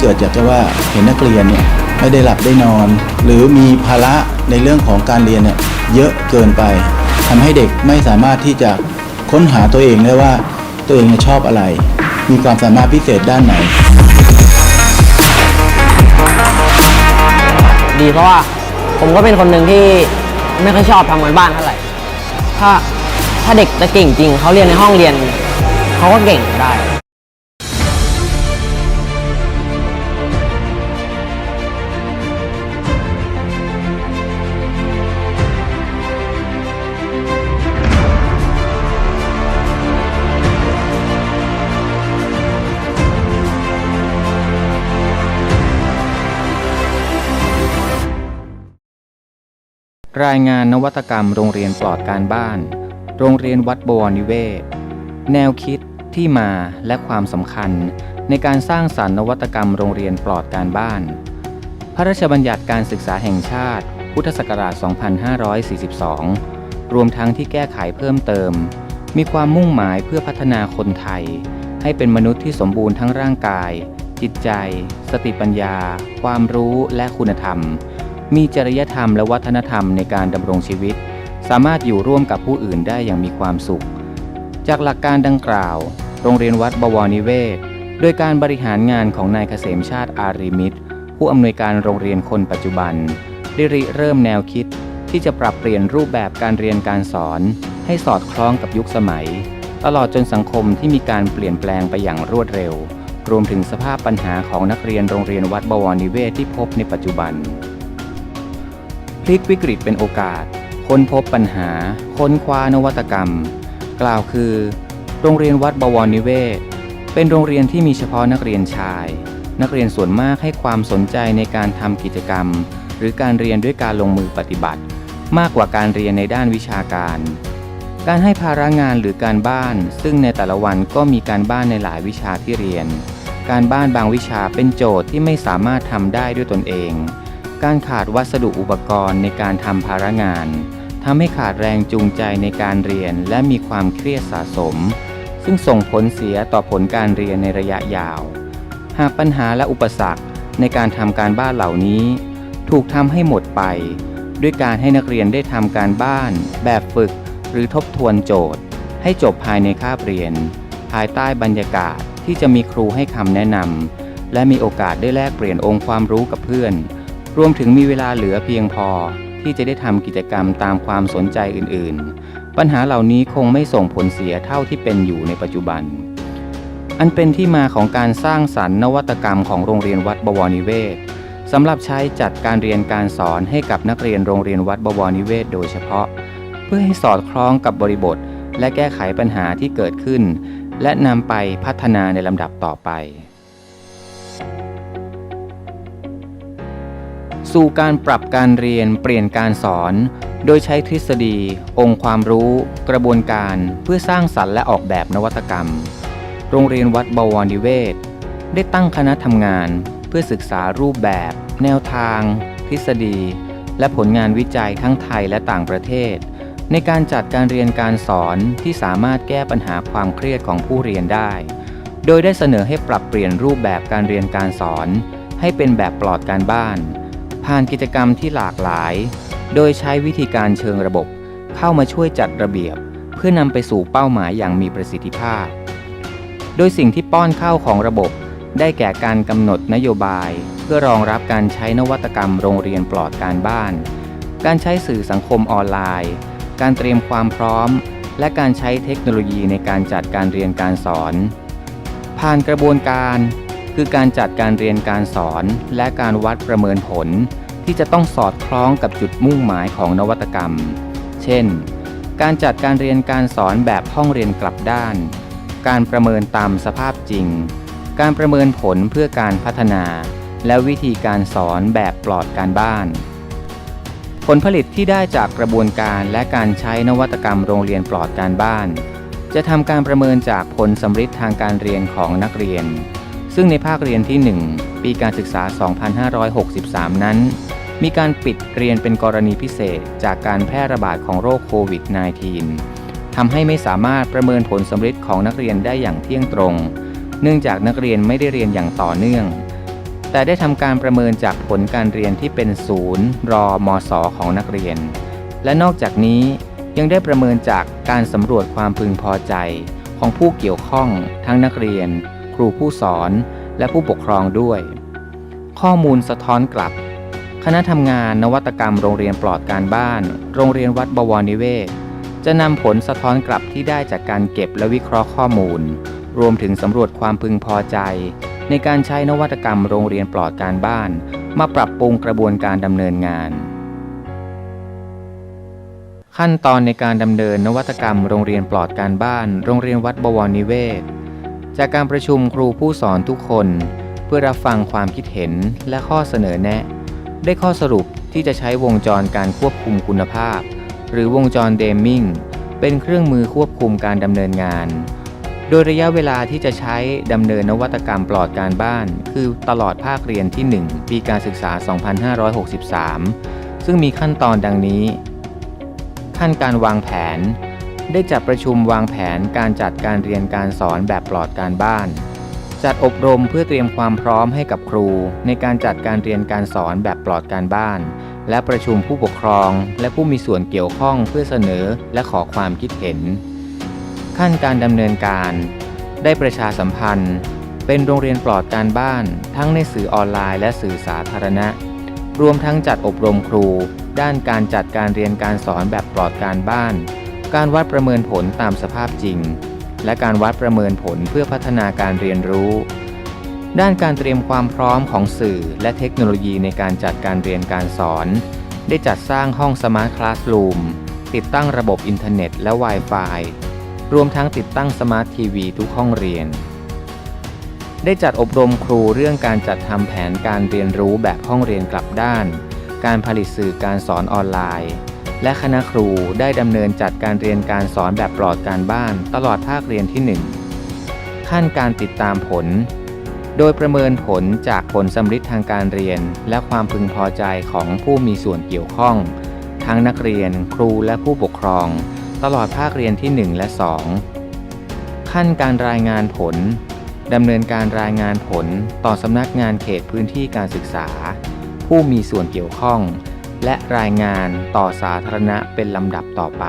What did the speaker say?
เกิดจากว่าเห็นนักเรียนเนี่ยไม่ได้หลับได้นอน หรือมีภาระในเรื่องของการเรียนเนี่ยเยอะเกินไปทำให้เด็กไม่สามารถที่จะค้นหาตัวเองได้ว่าตัวเองชอบอะไร มีความสามารถพิเศษด้านไหน ดีเพราะว่าผมก็เป็นคนหนึ่งที่ไม่ค่อยชอบทำงานบ้านเท่าไหร่ถ้าถ้าเด็กจะเก่งจริงเขาเรียนในห้องเรียนเขาก็เก่งได้ รายงานนวัตกรรมโรงเรียนปลอดการบ้าน โรงเรียนวัดบวรนิเวศ แนวคิดที่มาและความสำคัญ ในการสร้างสรรค์นวัตกรรมโรงเรียนปลอดการบ้าน พระราชบัญญัติการศึกษาแห่งชาติ พุทธศักราช 2542 รวมทั้งที่แก้ไขเพิ่มเติม มีความมุ่งหมายเพื่อพัฒนาคนไทย ให้เป็นมนุษย์ที่สมบูรณ์ทั้งร่างกาย จิตใจ สติปัญญา ความรู้และคุณธรรม มีจริยธรรมและวัฒนธรรมในการดำรงชีวิต สามารถอยู่ร่วมกับผู้อื่นได้อย่างมีความสุข จากหลักการดังกล่าว โรงเรียนวัดบวรนิเวศ โดยการบริหารงานของนายเกษมชาติอารีมิตร ผู้อำนวยการโรงเรียนคนปัจจุบัน ได้ริเริ่มแนวคิดที่จะปรับเปลี่ยนรูปแบบการเรียนการสอน ให้สอดคล้องกับยุคสมัย ตลอดจนสังคมที่มีการเปลี่ยนแปลงไปอย่างรวดเร็ว รวมถึงสภาพปัญหาของนักเรียนโรงเรียนวัดบวรนิเวศที่พบในปัจจุบัน ลิกวิกฤตเป็นโอกาส ค้นพบปัญหา ค้นคว้านวัตกรรม กล่าวคือ โรงเรียนวัดบวรนิเวศ เป็นโรงเรียนที่มีเฉพาะนักเรียนชาย นักเรียนส่วนมากให้ความสนใจในการทำกิจกรรม หรือการเรียนด้วยการลงมือปฏิบัติ มากกว่าการเรียนในด้านวิชาการ การให้ภาระงานหรือการบ้าน ซึ่งในแต่ละวันก็มีการบ้านในหลายวิชาที่เรียน การบ้านบางวิชาเป็นโจทย์ที่ไม่สามารถทำได้ด้วยตนเอง การขาดวัสดุอุปกรณ์ในการทำภาระงานทำให้ขาดแรงจูงใจในการเรียนและมีความเครียดสะสม ซึ่งส่งผลเสียต่อผลการเรียนในระยะยาว หากปัญหาและอุปสรรคในการทำการบ้านเหล่านี้ ถูกทำให้หมดไป ด้วยการให้นักเรียนได้ทำการบ้าน แบบฝึก หรือทบทวนโจทย์ ให้จบภายในคาบเรียน ภายใต้บรรยากาศที่จะมีครูให้คำแนะนำและมีโอกาสได้แลกเปลี่ยนองค์ความรู้กับเพื่อน รวมถึงมีเวลาเหลือเพียงพอที่จะได้ทำกิจกรรมตามความสนใจอื่น ๆ ปัญหาเหล่านี้คงไม่ส่งผลเสียเท่าที่เป็นอยู่ในปัจจุบัน อันเป็นที่มาของการสร้างสรรค์นวัตกรรมของโรงเรียนวัดบวรนิเวศสำหรับใช้จัดการเรียนการสอนให้กับนักเรียนโรงเรียนวัดบวรนิเวศโดยเฉพาะ เพื่อให้สอดคล้องกับบริบท และแก้ไขปัญหาที่เกิดขึ้น และนำไปพัฒนาในลำดับต่อไป สู่การปรับการเรียนเปลี่ยนการสอน โดยใช้ทฤษฎี องค์ความรู้ กระบวนการเพื่อสร้างสรรค์และออกแบบนวัตกรรม โรงเรียนวัดบวรนิเวศ ได้ตั้งคณะทำงาน เพื่อศึกษารูปแบบ แนวทาง ทฤษฎี และผลงานวิจัยทั้งไทยและต่างประเทศ ในการจัดการเรียนการสอนที่สามารถแก้ปัญหาความเครียดของผู้เรียนได้ โดยได้เสนอให้ปรับเปลี่ยนรูปแบบการเรียนการสอน ให้เป็นแบบปลอดการบ้าน ผ่านกิจกรรมที่หลากหลาย โดยใช้วิธีการเชิงระบบ เข้ามาช่วยจัดระเบียบ เพื่อนำไปสู่เป้าหมายอย่างมีประสิทธิภาพ โดยสิ่งที่ป้อนเข้าของระบบ ได้แก่การกำหนดนโยบาย เพื่อรองรับการใช้นวัตกรรมโรงเรียนปลอดการบ้าน การใช้สื่อสังคมออนไลน์ การเตรียมความพร้อม และการใช้เทคโนโลยีในการจัดการเรียนการสอน ผ่านกระบวนการ คือการจัดการเรียนการสอนและการวัดประเมินผล ที่จะต้องสอดคล้องกับจุดมุ่งหมายของนวัตกรรม เช่น การจัดการเรียนการสอนแบบห้องเรียนกลับด้าน การประเมินตามสภาพจริง การประเมินผลเพื่อการพัฒนา และวิธีการสอนแบบปลอดการบ้าน ผลผลิตที่ได้จากกระบวนการและการใช้นวัตกรรมโรงเรียนปลอดการบ้าน จะทำการประเมินจากผลสำฤทธิ์ทางการเรียนของนักเรียน ซึ่งในภาคเรียนที่ 1 ปีการศึกษา 2563 นั้น มีการปิดเรียนเป็นกรณีพิเศษจากการแพร่ระบาดของโรคโควิด -19 ทำให้ไม่สามารถประเมินผลสำฤทธิ์ของนักเรียนได้อย่างเที่ยงตรง เนื่องจากนักเรียนไม่ได้เรียนอย่างต่อเนื่อง แต่ได้ทำการประเมินจากผลการเรียนที่เป็นศูนย์รอมศของนักเรียน และนอกจากนี้ยังได้ประเมินจากการสำรวจความพึงพอใจของผู้เกี่ยวข้องทั้งนักเรียน รูผู้สอนและผู้ปกครองด้วย ข้อมูลสะท้อนกลับ คณะทำงานนวัตกรรมโรงเรียนปลอดการบ้าน โรงเรียนวัดบวรนิเวศ จะนำผลสะท้อนกลับที่ได้จากการเก็บและวิเคราะห์ข้อมูล รวมถึงสำรวจความพึงพอใจ ในการใช้นวัตกรรมโรงเรียนปลอดการบ้าน มาปรับปรุงกระบวนการดำเนินงาน ขั้นตอนในการดำเนินนวัตกรรมโรงเรียนปลอดการบ้าน โรงเรียนวัดบวรนิเวศ จากการประชุมครูผู้สอนทุกคน เพื่อรับฟังความคิดเห็นและข้อเสนอแนะ ได้ข้อสรุปที่จะใช้วงจรการควบคุมคุณภาพ หรือวงจรเดมมิงเป็นเครื่องมือควบคุมการดำเนินงาน โดยระยะเวลาที่จะใช้ดำเนินนวัตกรรมปลอดการบ้าน คือตลอดภาคเรียนที่ 1 ปีการศึกษา 2563 ซึ่งมีขั้นตอนดังนี้ ขั้นการวางแผน ได้จัดประชุมวางแผนการจัดการเรียนการสอนแบบปลอดการบ้าน จัดอบรมเพื่อเตรียมความพร้อมให้กับครู ในการจัดการเรียนการสอนแบบปลอดการบ้าน และประชุมผู้ปกครอง และผู้มีส่วนเกี่ยวข้องเพื่อเสนอและขอความคิดเห็น ขั้นการดำเนินการ ได้ประชาสัมพันธ์ เป็นโรงเรียนปลอดการบ้าน ทั้งในสื่อออนไลน์และสื่อสาธารณะ รวมทั้งจัดอบรมครู ด้านการจัดการเรียนการสอนแบบปลอดการบ้าน การวัดประเมินผลตามสภาพจริง และการวัดประเมินผลเพื่อพัฒนาการเรียนรู้ ด้านการเตรียมความพร้อมของสื่อและเทคโนโลยีในการจัดการเรียนการสอน ได้จัดสร้างห้องสมาร์ทคลาสรูมติดตั้งระบบอินเทอร์เน็ตและ Wi-Fi รวมทั้งติดตั้งสมาร์ททีวีทุกห้องเรียน ได้จัดอบรมครูเรื่องการจัดทำแผนการเรียนรู้แบบห้องเรียนกลับด้าน การผลิตสื่อการสอนออนไลน์ และคณะครูได้ดำเนินจัดการเรียนการสอนแบบปลอดการบ้านตลอดภาคเรียนที่ 1 ขั้นการติดตามผล โดยประเมินผลจากผลสำลิดทางการเรียน และความพึงพอใจของผู้มีส่วนเกี่ยวข้อง ทั้งนักเรียน ครูและผู้ปกครอง ตลอดภาคเรียนที่ 1 และ 2 ขั้นการรายงานผลดำเนินการรายงานผลต่อสำนักงานเขตพื้นที่การศึกษา ผู้มีส่วนเกี่ยวข้อง และรายงานต่อสาธารณะเป็นลำดับต่อไป